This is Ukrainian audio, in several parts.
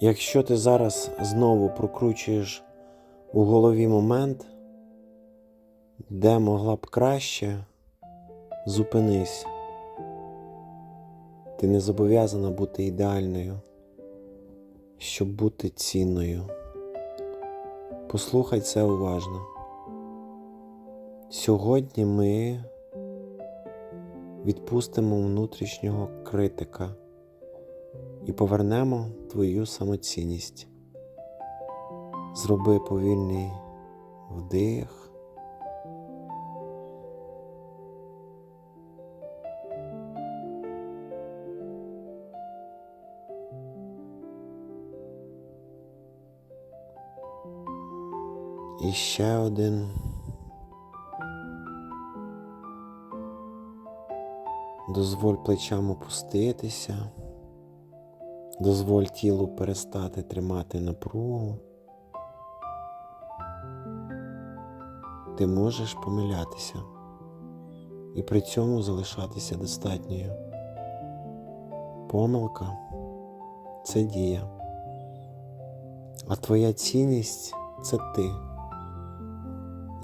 Якщо ти зараз знову прокручуєш у голові момент, де могла б краще, зупинись. Ти не зобов'язана бути ідеальною, щоб бути цінною. Послухай це уважно. Сьогодні ми відпустимо внутрішнього критика і повернемо твою самоцінність. Зроби повільний вдих. І ще один. Дозволь плечам опуститися. Дозволь тілу перестати тримати напругу. Ти можеш помилятися і при цьому залишатися достатньою. Помилка це дія, а твоя цінність це ти.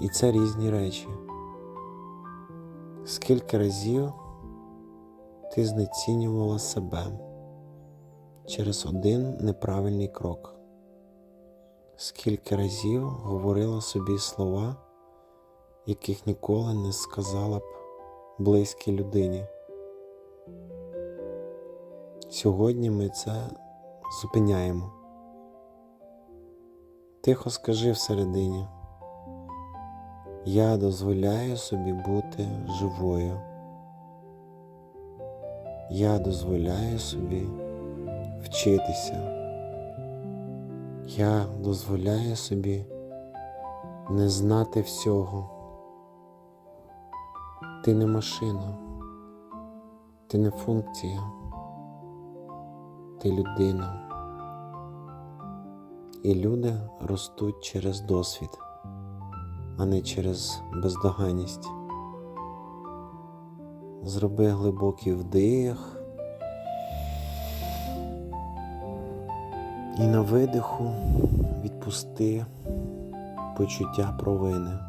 І це різні речі. Скільки разів ти знецінювала себе через один неправильний крок? Скільки разів говорила собі слова, яких ніколи не сказала б близькій людині? Сьогодні ми це зупиняємо. Тихо скажи всередині. Я дозволяю собі бути живою. Я дозволяю собі вчитися. Я дозволяю собі не знати всього. Ти не машина, ти не функція, ти людина. І люди ростуть через досвід а не через бездоганність. Зроби глибокий вдих і на видиху відпусти почуття провини.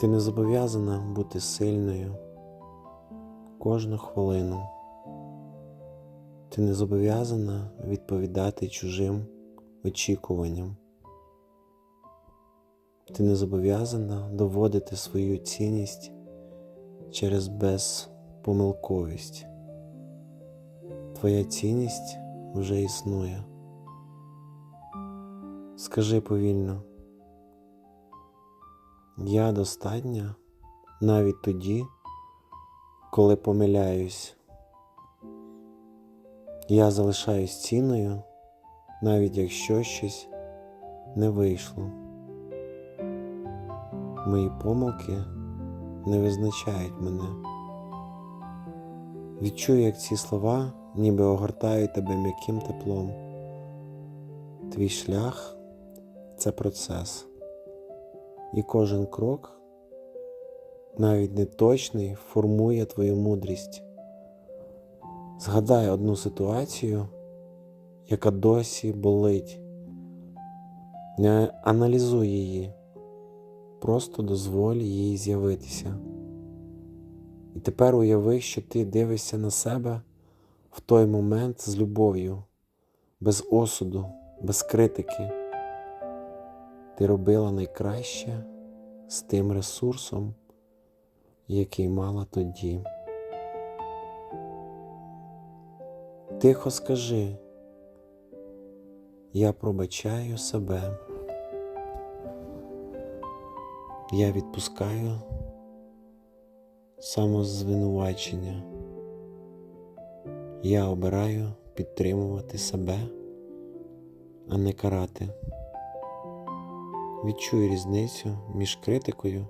Ти не зобов'язана бути сильною кожну хвилину. Ти не зобов'язана відповідати чужим очікуванням. Ти не зобов'язана доводити свою цінність через безпомилковість. Твоя цінність вже існує. Скажи повільно, я достатня навіть тоді, коли помиляюсь. Я залишаюсь цінною, навіть якщо щось не вийшло. Мої помилки не визначають мене. Відчуй, як ці слова ніби огортають тебе м'яким теплом. Твій шлях це процес. І кожен крок, навіть неточний, формує твою мудрість. Згадай одну ситуацію, яка досі болить. Не аналізуй її. Просто дозволь їй з'явитися. І тепер уяви, що ти дивишся на себе в той момент з любов'ю, без осуду, без критики. Ти робила найкраще з тим ресурсом, який мала тоді. Тихо скажи, я пробачаю себе. Я відпускаю самозвинувачення. Я обираю підтримувати себе, а не карати. Відчуй різницю між критикою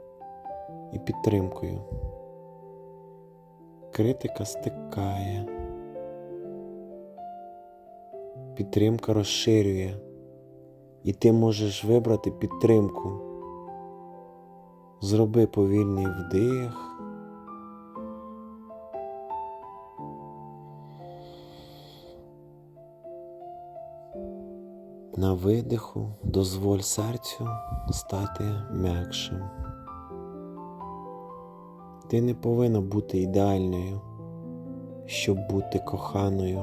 і підтримкою. Критика стикає, підтримка розширює, і ти можеш вибрати підтримку. Зроби повільний вдих. На видиху дозволь серцю стати м'якшим. Ти не повинна бути ідеальною, щоб бути коханою.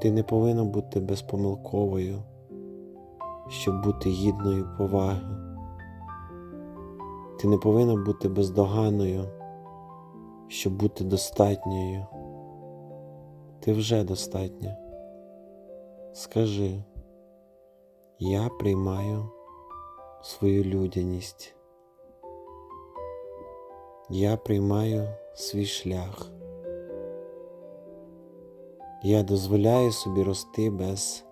Ти не повинна бути безпомилковою, щоб бути гідною поваги. Ти не повинна бути бездоганною, щоб бути достатньою. Ти вже достатня. Скажи, я приймаю свою людяність. Я приймаю свій шлях. Я дозволяю собі рости без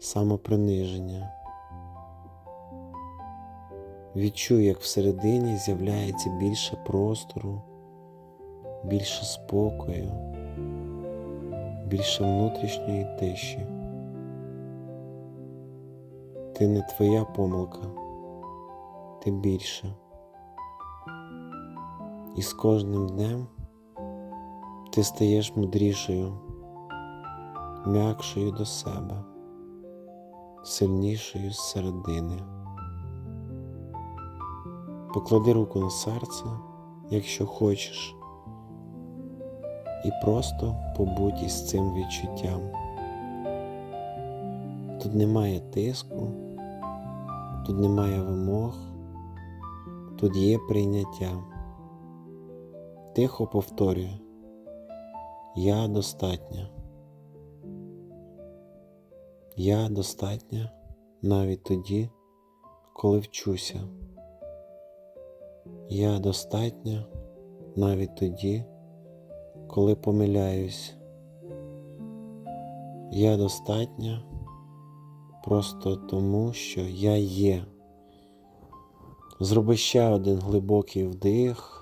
самоприниження. Відчуй, як всередині з'являється більше простору, більше спокою, більше внутрішньої тиші. Ти не твоя помилка, ти більше. І з кожним днем ти стаєш мудрішою, м'якшою до себе, сильнішою зсередини. Поклади руку на серце, якщо хочеш, і просто побудь із цим відчуттям. Тут немає тиску, тут немає вимог, тут є прийняття. Тихо повторюй, я достатня. Я достатня навіть тоді, коли вчуся. Я достатня навіть тоді, коли помиляюсь. Я достатня просто тому, що я є. Зроби ще один глибокий вдих.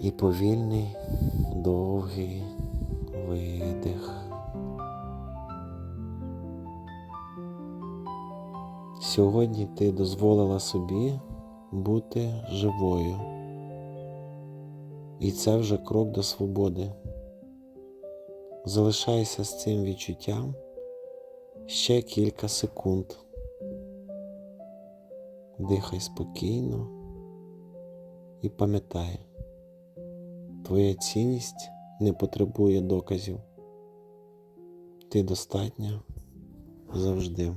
І повільний, довгий видих. Сьогодні ти дозволила собі бути живою. І це вже крок до свободи. Залишайся з цим відчуттям ще кілька секунд. Дихай спокійно і пам'ятай, твоя цінність не потребує доказів. Ти достатня завжди.